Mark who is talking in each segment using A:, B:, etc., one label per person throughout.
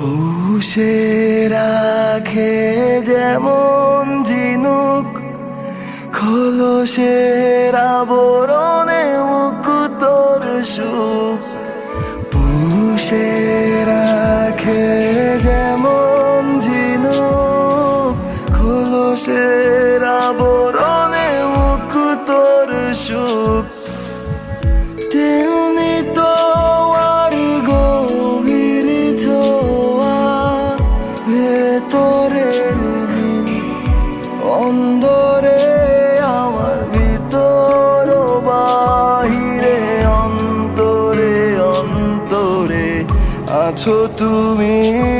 A: পুষে রাখে যেমন ঝিনুক খোলসের আবরণে মুকুতর সুখ। পুষে রাখে যেমন ঝিনুক খোলসের আবরণে ভেতরের মিল অন্দরে আমার ভিতর বাহিরে অন্তরে অন্তরে আছো তুমি।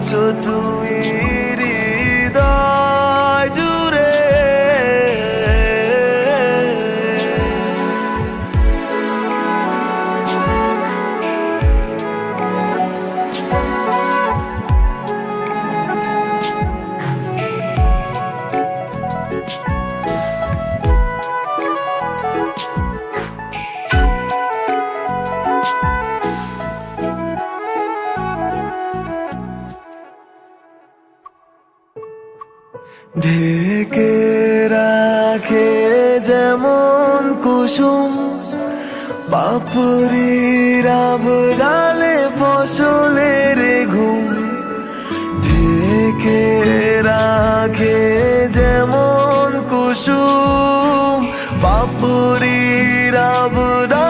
A: আছো তুমি? ঢেকে রাখে যেমন কুসুম। বাপুরির আবডালে ফসলের ঘুম। ঢেকে রাখে যেমন কুসুম। বাপুরির আবডালে ফসলের